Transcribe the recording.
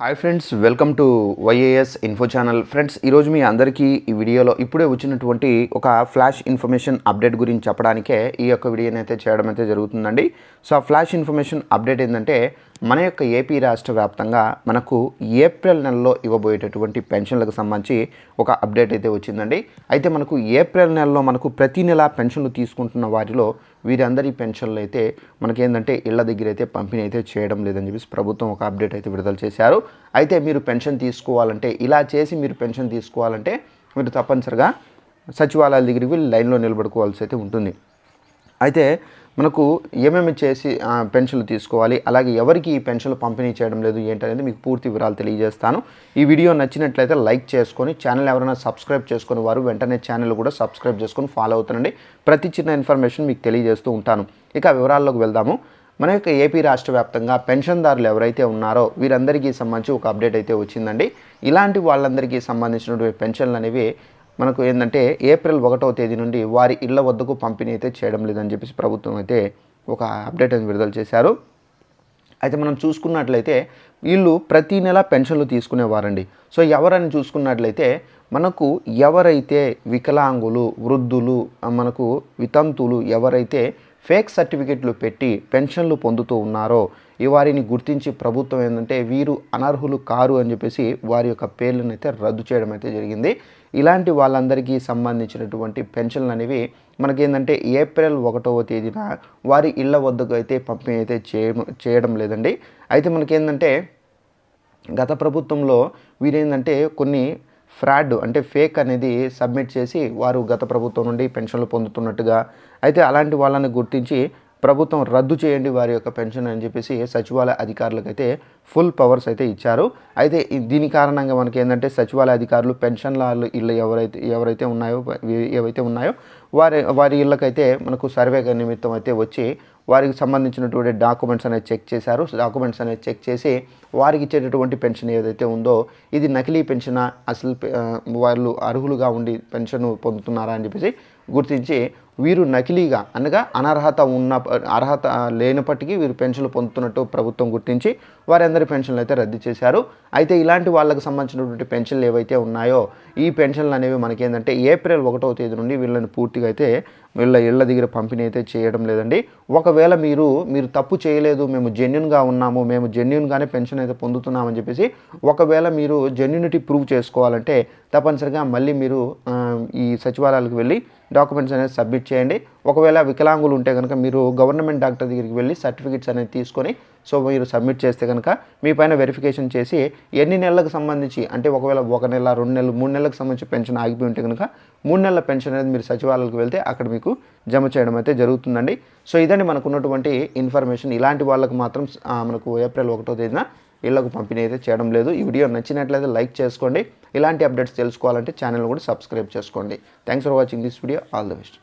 Hi friends welcome to YAS info channel friends ఈరోజు మీ అందరికీ ఈ వీడియోలో ఇప్పుడే వచ్చినటువంటి ఒక ఫ్లాష్ ఇన్ఫర్మేషన్ అప్డేట్ గురించి చెప్పడానికే ఈ యొక్క వీడియోని అయితే చేయడం అయితే జరుగుతుందండి. సో ఆ ఫ్లాష్ ఇన్ఫర్మేషన్ అప్డేట్ ఏంటంటే మన యొక్క ఏపీ రాష్ట్ర వ్యాప్తంగా మనకు ఏప్రిల్ నెలలో ఇవ్వబోయేటటువంటి పెన్షన్లకు సంబంధించి ఒక అప్డేట్ అయితే వచ్చిందండి. అయితే మనకు ఏప్రిల్ నెలలో మనకు ప్రతి నెల పెన్షన్లు తీసుకుంటున్న వారిలో వీరందరి పెన్షన్లు అయితే మనకేంటంటే ఇళ్ళ దగ్గర అయితే పంపిణీ అయితే చేయడం లేదని చెప్పేసి ప్రభుత్వం ఒక అప్డేట్ అయితే విడుదల చేశారు. అయితే మీరు పెన్షన్ తీసుకోవాలంటే ఇలా చేసి మీరు పెన్షన్ తీసుకోవాలంటే మీరు తప్పనిసరిగా సచివాలయాల దగ్గరికి వెళ్ళి లైన్లో నిలబడుకోవాల్సి అయితే ఉంటుంది. అయితే మనకు ఏమేమి చేసి పెన్షన్లు తీసుకోవాలి అలాగే ఎవరికి ఈ పెన్షన్లు పంపిణీ చేయడం లేదు ఏంటనేది మీకు పూర్తి వివరాలు తెలియజేస్తాను. ఈ వీడియో నచ్చినట్లయితే లైక్ చేసుకొని ఛానల్ ఎవరైనా సబ్స్క్రైబ్ చేసుకుని వారు వెంటనే ఛానల్ కూడా సబ్స్క్రైబ్ చేసుకొని ఫాలో అవుతానండి ప్రతి చిన్న ఇన్ఫర్మేషన్ మీకు తెలియజేస్తూ ఉంటాను. ఇక వివరాల్లోకి వెళ్దాము. మన యొక్క ఏపీ రాష్ట్ర వ్యాప్తంగా పెన్షన్దారులు ఎవరైతే ఉన్నారో వీరందరికీ సంబంధించి ఒక అప్డేట్ అయితే వచ్చిందండి. ఇలాంటి వాళ్ళందరికీ సంబంధించినటువంటి పెన్షన్లు అనేవి మనకు ఏంటంటే ఏప్రిల్ ఒకటవ తేదీ నుండి వారి ఇళ్ళ వద్దకు పంపిణీ అయితే చేయడం లేదని చెప్పేసి ప్రభుత్వం అయితే ఒక అప్డేట్ అని విడుదల చేశారు. అయితే మనం చూసుకున్నట్లయితే వీళ్ళు ప్రతి నెల పెన్షన్లు తీసుకునేవారండి. సో ఎవరని చూసుకున్నట్లయితే మనకు ఎవరైతే వికలాంగులు వృద్ధులు మనకు వితంతులు ఎవరైతే ఫేక్ సర్టిఫికెట్లు పెట్టి పెన్షన్లు పొందుతూ ఉన్నారో ఈ వారిని గుర్తించి ప్రభుత్వం ఏంటంటే వీరు అనర్హులు కారు అని చెప్పేసి వారి యొక్క పేర్లను అయితే రద్దు చేయడం అయితే జరిగింది. ఇలాంటి వాళ్ళందరికీ సంబంధించినటువంటి పెన్షన్లు అనేవి మనకేంటంటే ఏప్రిల్ ఒకటవ తేదీన వారి ఇళ్ళ వద్దకు అయితే పంపిణీ అయితే చేయ చేయడం లేదండి. అయితే మనకేంటంటే గత ప్రభుత్వంలో వీరేంటంటే కొన్ని ఫ్రాడ్ అంటే ఫేక్ అనేది సబ్మిట్ చేసి వారు గత ప్రభుత్వం నుండి పెన్షన్లు పొందుతున్నట్టుగా అయితే అలాంటి వాళ్ళని గుర్తించి ప్రభుత్వం రద్దు చేయండి వారి యొక్క పెన్షన్ అని చెప్పేసి సచివాలయ అధికారులకు అయితే ఫుల్ పవర్స్ అయితే ఇచ్చారు. అయితే దీని కారణంగా మనకి ఏంటంటే సచివాలయ అధికారులు పెన్షన్ల ఇళ్ళు ఎవరైతే ఎవరైతే ఉన్నాయో ఏవైతే ఉన్నాయో వారి వారి ఇళ్ళకైతే మనకు సర్వే నిమిత్తం అయితే వచ్చి వారికి సంబంధించినటువంటి డాక్యుమెంట్స్ అనేది చెక్ చేశారు. డాక్యుమెంట్స్ అనేది చెక్ చేసి వారికి ఇచ్చేటటువంటి పెన్షన్ ఏదైతే ఉందో ఇది నకిలీ పెన్షన్? అసలు వాళ్ళు అర్హులుగా ఉండి పెన్షన్ పొందుతున్నారా అని చెప్పేసి గుర్తించి వీరు నకిలీగా అనగా అనర్హత ఉన్న అర్హత లేనప్పటికీ వీరు పెన్షన్లు పొందుతున్నట్టు ప్రభుత్వం గుర్తించి వారందరి పెన్షన్లు అయితే రద్దు చేశారు. అయితే ఇలాంటి వాళ్ళకు సంబంధించినటువంటి పెన్షన్లు ఏవైతే ఉన్నాయో ఈ పెన్షన్లు అనేవి మనకేంటంటే ఏప్రిల్ ఒకటవ తేదీ నుండి వీళ్ళని పూర్తిగా అయితే వీళ్ళ ఇళ్ళ దగ్గర పంపిణీ అయితే చేయడం లేదండి. ఒకవేళ మీరు మీరు తప్పు చేయలేదు మేము జెన్యున్గా ఉన్నాము మేము జెన్యున్గానే పెన్షన్ అయితే పొందుతున్నామని చెప్పేసి ఒకవేళ మీరు జెన్యునిటీ ప్రూవ్ చేసుకోవాలంటే తప్పనిసరిగా మళ్ళీ మీరు ఈ సచివాలయాలకు వెళ్ళి డాక్యుమెంట్స్ అనేది సబ్మిట్ చేయండి. ఒకవేళ వికలాంగులు ఉంటే కనుక మీరు గవర్నమెంట్ డాక్టర్ దగ్గరికి వెళ్ళి సర్టిఫికెట్స్ అనేది తీసుకొని సో మీరు సబ్మిట్ చేస్తే కనుక మీ పైన వెరిఫికేషన్ చేసి ఎన్ని నెలలకు సంబంధించి అంటే ఒకవేళ ఒక నెల రెండు నెలలు మూడు నెలలకు సంబంధించి పెన్షన్ ఆగిపోయి ఉంటే కనుక మూడు నెలల పెన్షన్ అనేది మీరు సచివాలయాలకు వెళ్తే అక్కడ మీకు జమ చేయడం అయితే జరుగుతుందండి. సో ఇదండి మనకు ఉన్నటువంటి ఇన్ఫర్మేషన్. ఇలాంటి వాళ్ళకు మాత్రం మనకు ఏప్రిల్ ఒకటో తేదీన ఇళ్ళకు పంపిణీ అయితే చేయడం లేదు. ఈ వీడియో నచ్చినట్లయితే లైక్ చేసుకోండి. ఇలాంటి అప్డేట్స్ తెలుసుకోవాలంటే ఛానల్ కూడా సబ్స్క్రైబ్ చేసుకోండి. Thanks for watching this video all the best